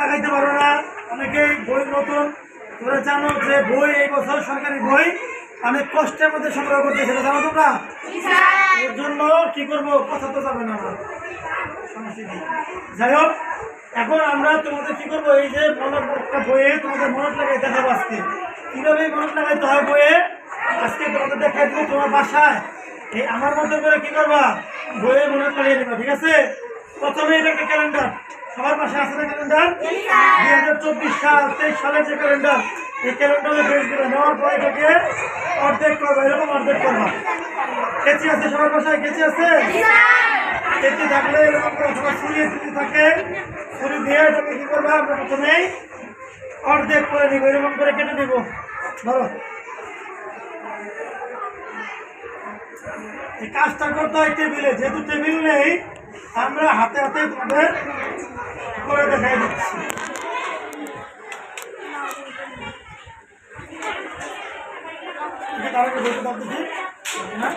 লাগাইতে পারো না, অনেকেই বই নতুন। তোমরা বই এই বছর সরকারি বই। অনেক কষ্টের মধ্যে সংগ্রহ করতে সেটা জানো তোমরা? এর জন্য কি করব? কথা তো যাবে না যাই হোক, এখন আমরা তোমাদের কি করব? এই যে মনে একটা বইয়ে তোমাদের মনত লাগাই দেখাবো আজকে। কীভাবে মনত লাগাইতে হয় বইয়ে? আজকে তোমাদের দেখাই দেবো তোমার বাসায়। এই আমার মতো করে কি করবা? বইয়ে মনে লাগিয়ে দেবা ঠিক আছে? প্রথমে এটা একটা ক্যালেন্ডার সবার পাশে আছে না ক্যালেন্ডার দুই হাজার চব্বিশ সাল তেইশ সালের যে ক্যালেন্ডার এই ক্যালেন্ডারে বেশ দেবে। নেওয়ার পরে এটাকে অর্ধেক করবা এরকম অর্ধেক করবা। কেচি আছে সবার বাসায়? কেচি আছে? কেটে থাকলে এরকম করে ছুরিয়ে ছুরি থাকে। ছুরি দিয়ে এটাকে কি করব? আমরা প্রথমেই অর্ধেক করে নিব এরকম করে কেটে নিব। ধরো। এই কাজটা করতে হয় টেবিলে। যেহেতু টেবিল নেই, আমরা হাতে হাতে তোমাদের করে দেখাই দিচ্ছি। তার বলতে না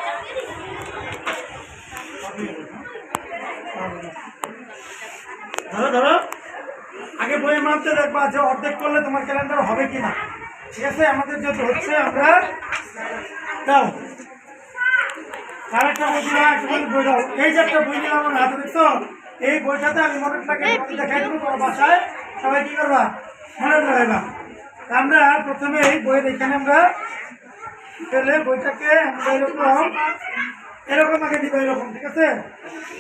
ধরো ধরো। আগে বইয়ে মাপতে দেখবা যে অর্ধেক করলে তোমার ক্যালেন্ডার হবে কি না ঠিক আছে? আমাদের যেহেতু হচ্ছে, আমরা দাও। বই এই যে একটা এই বইটাতে আমি সবাই কি আমরা প্রথমে বইয়ের এখানে আমরা বইটাকে আমরা এরকম এরকম আগে দিবে, এরকম, ঠিক আছে?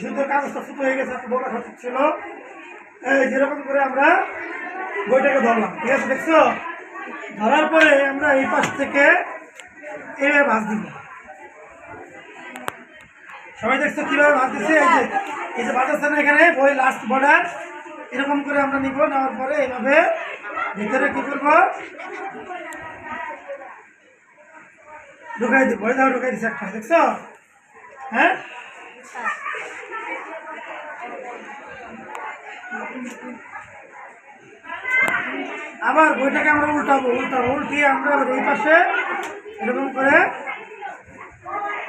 শুধু কাগজটা ফুটো হয়ে গেছে বড় খাতা ছিল। যেরকম করে আমরা বইটাকে ধরলাম, ঠিক আছে? দেখছ? ধরার পরে আমরা এই পাশ থেকে এভাবে ভাঁজ দিব। সবাই দেখছ কীভাবে ভাঁজ দিচ্ছে এই যে এই যে বাজাচ্ছে না এখানে বই লাস্ট বর্ডার এরকম করে আমরা নিব, নেওয়ার পরে এইভাবে ভিতরে কি করব? ঢুকাই দিব বই দাও ঢুকাই দিচ্ছে একটা, দেখছ? হ্যাঁ? আবার বইটাকে আমরা উল্টাবো উল্টাবো, উল্টিয়ে আমরা এই পাশে এরকম করে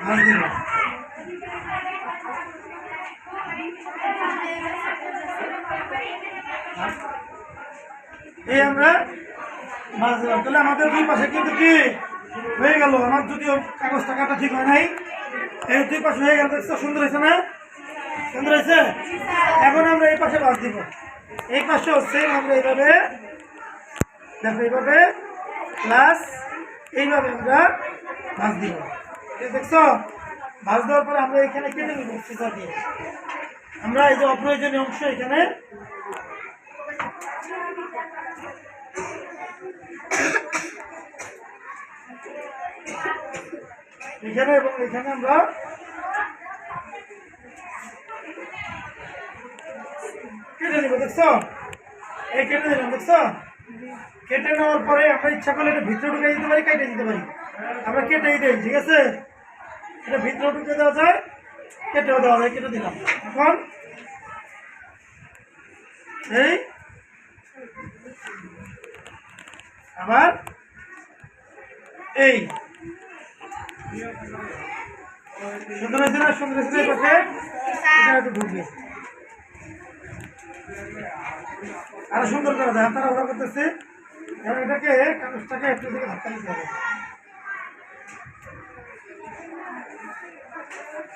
ভাঁজ দিব। এই আমরা মাছ দিলাম তাহলে আমাদের দুই পাশে কিন্তু কি হয়ে গেল? আমার যদিও কাগজটা কাটা ঠিক হয় নাই। এই দুই পাশে হয়ে গেল সুন্দর হয়েছে না? সুন্দর হয়েছে? এখন আমরা এই পাশে মাছ দিব। এই পাশেও সেম আমরা এইভাবে দেখো, এইভাবে প্লাস এইভাবে আমরা মাছ দিব। দেখছ? মাছ দেওয়ার পরে আমরা এখানে কেটে নিব সিজা দিয়ে। আমরা এই যে অপ্রয়োজনীয় অংশ এখানে এখানে এবং এখানে আমরা কেটে নিব, দেখছ? এই কেটে দিলাম দেখছ? কেটে নেওয়ার পরে আমরা ইচ্ছা করলে এটা ভিতরে ঢুকে দিতে পারি কেটে দিতে পারি। আমরা কেটেই দিই, ঠিক আছে? এটা ভিতরে ঢুকে দেওয়া যায়। কেটেও দেওয়া যায় কেটে দিলাম। এখন এই, আবার এই। সুন্দর হয়েছে সুন্দর হয়েছে পাশে? আরও সুন্দর করে দেয় তারা ওরা করতেছে। এবার এটাকে কাগজটাকে একটু দিকে ধাক্কা দিতে হবে।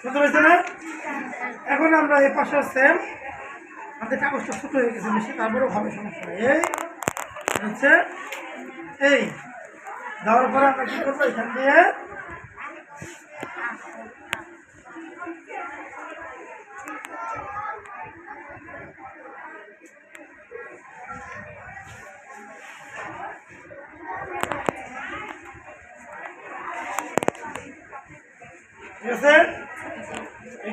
সুন্দর হয়েছে না এখন আমরা এই পাশে সেম আমাদের কাগজটা ছোট হয়ে গেছে বেশি তারপরেও হবে সমস্যা এই হচ্ছে, এই, দেওয়ার পরে আমরা কি করব? এখান দিয়ে ঠিক আছে?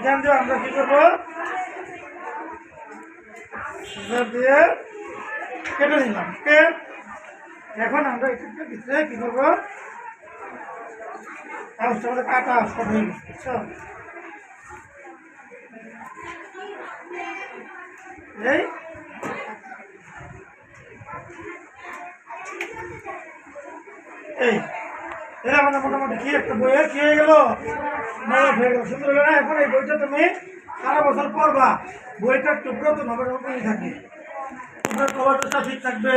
এখান দিয়ে আমরা কি করব? scissor দিয়ে কেটে নিলাম, ওকে? এখন আমরা এটাকে ভিতরে কি করব? কাগজটা কাটা এই? এই। এরা আমাদের মোটামুটি কি একটা বইয়ের কি হয়ে গেল? হয়ে গেল। সুন্দর হলো না এখন এই বইটা তুমি সারা বছর পড়বা। বইটা একটু পুরাতন হবে ওরকমই থাকে। আপনার কভারটা ঠিক থাকবে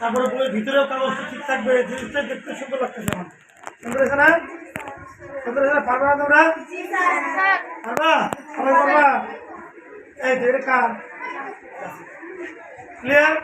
তারপরে বইয়ের ভিতরেও কাগজটা ঠিক থাকবে জিনিসটা দেখতে সুন্দর লাগতেছে আমার। সুন্দর হয়েছে না? সুন্দর হয়েছে না? না তোমরা? পারবা? সবাই পারবা? এই তো কার? ক্লিয়ার